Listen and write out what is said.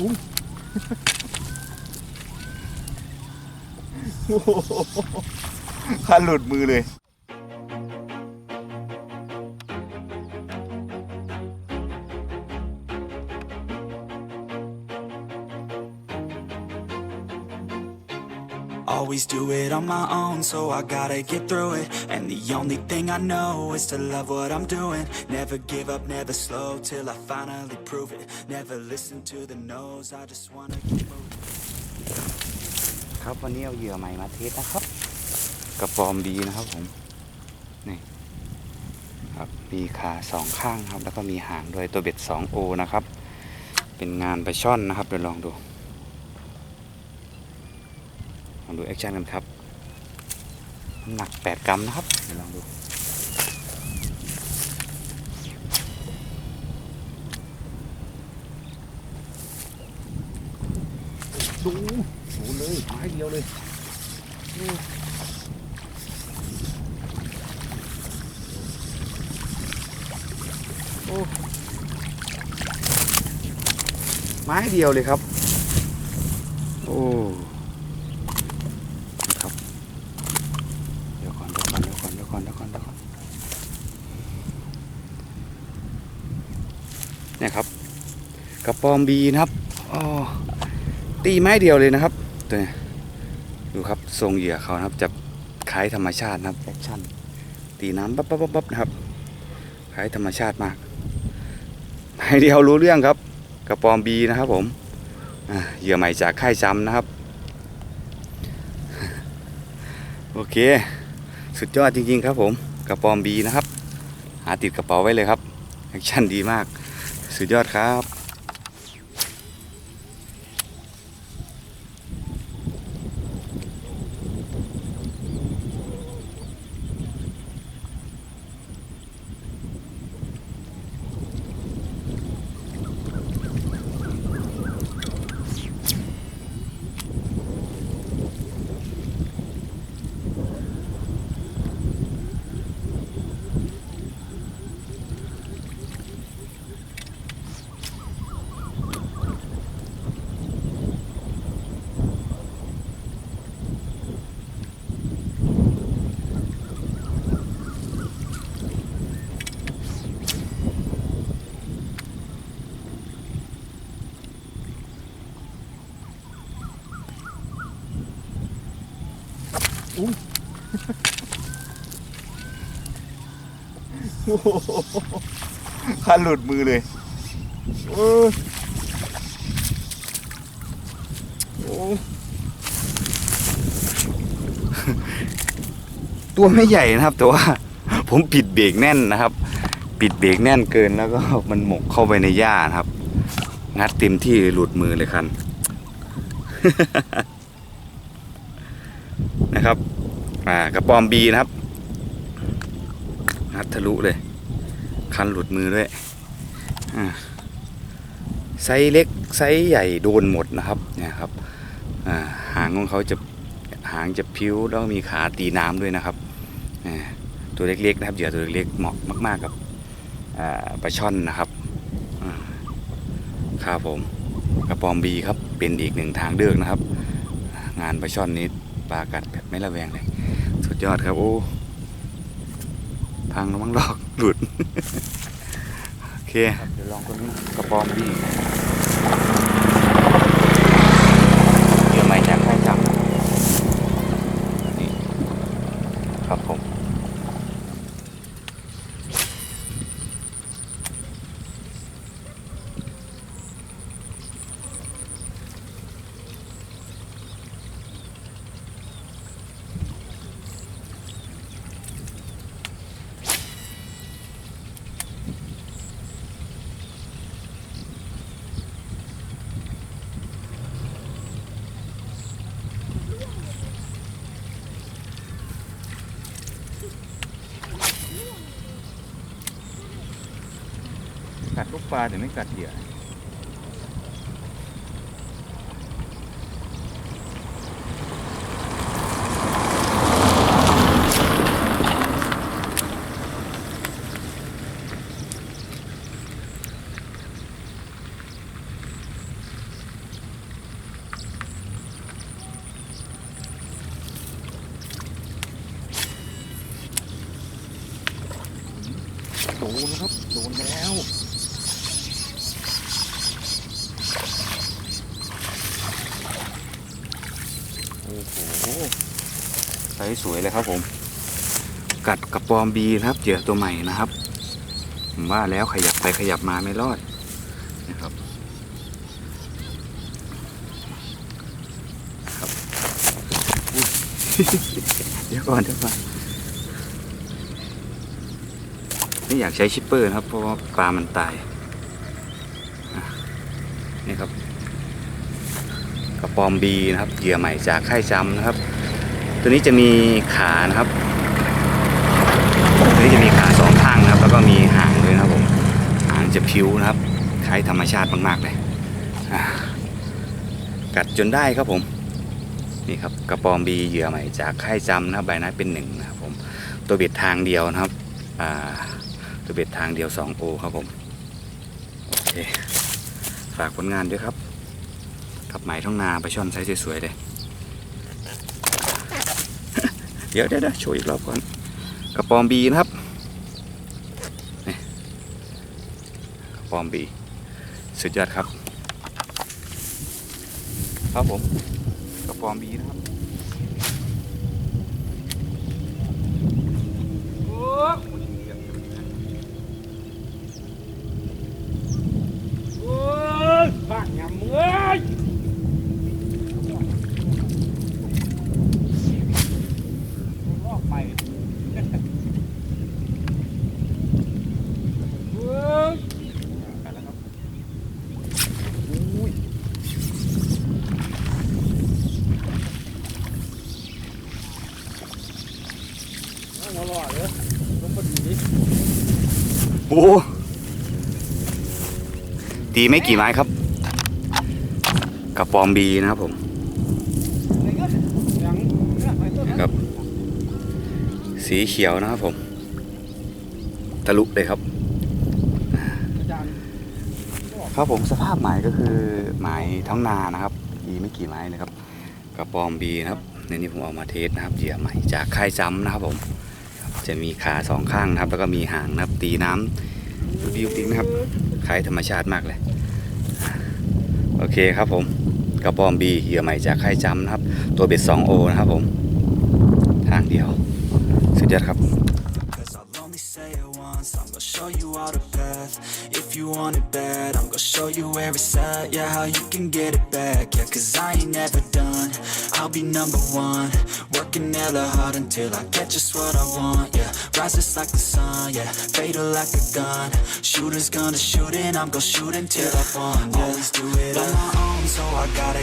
อุ้ยโอ้โหขาหลุดมือเลย Always do it on my own, so I gotta get through it. And the only thing I know is to love what I'm doing. Never give up, never slow till I finally prove it. Never listen to the no's, I just wanna keep moving. ครับวันนี้เอาเหยื่อใหม่มาเทสนะครับกระปอมดีนะครับผมนี่ครับมีขาสองข้างครับ แล้วก็มีหางด้วยตัวเบ็ด 2O นะครับ เป็นงานไปช่อนนะครับเดี๋ยวลองดู ลองดูแอคชั่นกันครับน้ำหนัก 8 กรัมนะครับเดี๋ยวลองดูดูดูเลยไม้เดียวเลยโอ้ไม้เดียวเลยครับ โอ้นะครับ เดี๋ยวก่อนเดี๋ยวก่อนเดี๋ยว ก่อนเดี๋ยวก่อนเดี๋ยวก่อนเดี๋ยวก่อนเนี่ยครับกระปอมบีนะครับอ๋อตีไม้เดียวเลยนะครับตัวนี้ดูครับทรงเหยื่อเขานะครับจะคล้ายธรรมชาตินะครับแอคชั่นตีน้ำปั๊บปั๊บปั๊บนะครับคล้ายธรรมชาติมากไม้เดียวรู้เรื่องครับกระปอมบีนะครับผมเหยื่อใหม่จากค่ายจำนะครับ โอเค สุดยอดจริงๆครับผมกระปอมบีนะครับ หาติดกระเป๋าไว้เลยครับแอคชั่นดีมาก สุดยอดครับ โหคันหลุดมือเลยโอ้ยโอ้ตัวไม่ใหญ่นะครับ แต่ว่าผมปิดเบรกแน่นนะครับ ปิดเบรกแน่นเกินแล้วก็มันหมกเข้าไปในหญ้านะครับ งัดเต็มที่หลุดมือเลยคัน นะครับอ่ากระปอมบีนะครับงัดทะลุเลย คันหลุดมือด้วยไซส์เล็กไซส์ใหญ่โดนหมดนะครับเนี่ยครับาหางของเขาจะหางจะพิ้วแล้วมีขาตีน้ำด้วยนะครับอ่าตัวเล็กๆนะครับเหยื่อตัวเล็กๆเหมาะมาก ๆ กับปลาช่อนนะครับครับผมกระปอมบีครับเป็นอีกหนึ่งทางเลือกนะครับ งานปลาช่อนนี้ ปลากัดแบบไม่ระแวงเลย สุดยอดครับ โอ้ พังแล้วมั้งลอกหลุด โอเคครับเดี๋ยวลองคนนี้กระปอมดีเดี๋ยวไม่จากใครจับนี่ครับผม กัดลูกปลาแต่ไม่กัดเหยื่อโดนครับ โดนแล้ว ส์สวยเลยครับผม กัดกระปอมบีนะครับเหยื่อตัวใหม่นะครับ ผมว่าแล้วขยับไปขยับมาไม่รอดนะครับครับเดี๋ยวก่อนเดี๋ยวก่อนไม่อยากใช้ชิปเปอร์นะครับ เพราะว่าปลามันตายนี่ครับกระปอมบีนะครับเหยื่อใหม่จากค่ายจำนะครับ ตัวนี้จะมีขานะครับ ตัวนี้จะมีขาสองข้างนะครับ แล้วก็มีหางด้วยนะครับผม หางจะพิ้วนะครับ คล้ายธรรมชาติมากๆเลยกัดจนได้ครับผม นี่ครับกระปอมบีเหยื่อใหม่จากค่ายจำนะครับใบหน้าเป็นหนึ่งนะครับผม ตัวเบ็ดทางเดียวนะครับตัวเบ็ดทางเดียว2โอครับผม โอเค ฝากผลงานด้วยครับ กับไหมท้องนาไปช่อนไซส์สวยๆเลย เดี๋ยวเดี๋ยวโชว์อีกรอบก่อน กระปอมบีนะครับนี่กระปอมบีสุดยอดครับ ครับผม กระปอมบีนะครับโอ้ยบ้างยำเอ้ยรอบไปเฮ้ยไปแล้วครับอุ้ยเอาหัวรอดเลยลงมาดี โอ้ตีไม่กี่ไม้ครับกระปอมบีนะครับผมนะครับ สีเขียวนะครับผมทะลุเลยครับ ครับผมสภาพหมายก็คือหมายท้องนานะครับมีไม่กี่ไม้เลยครับ กระปอมบีนะครับในนี้ผมเอามาเทสนะครับเหยื่อใหม่จากค่ายจำนะครับผม จะมีขาสองข้างนะครับ แล้วก็มีหางนะครับ ตีน้ำดูดิวดินะครับคล้ายธรรมชาติมากเลย โอเคครับผมกระปอมบีเหยื่อใหม่จากค่ายจำนะครับ ตัวเบ็ด2โอนะครับผม ทางเดียว สุดยอดครับ you want it bad, I'm gonna show you where it's at. Yeah, how you can get it back, yeah Cause I ain't never done, I'll be number one. Working hella hard until I get just what I want, yeah Rises like the sun, yeah Fatal like a gun. Shooters gonna shoot and I'm gonna shoot until I fall, yeah Always do it on my own, so I gotta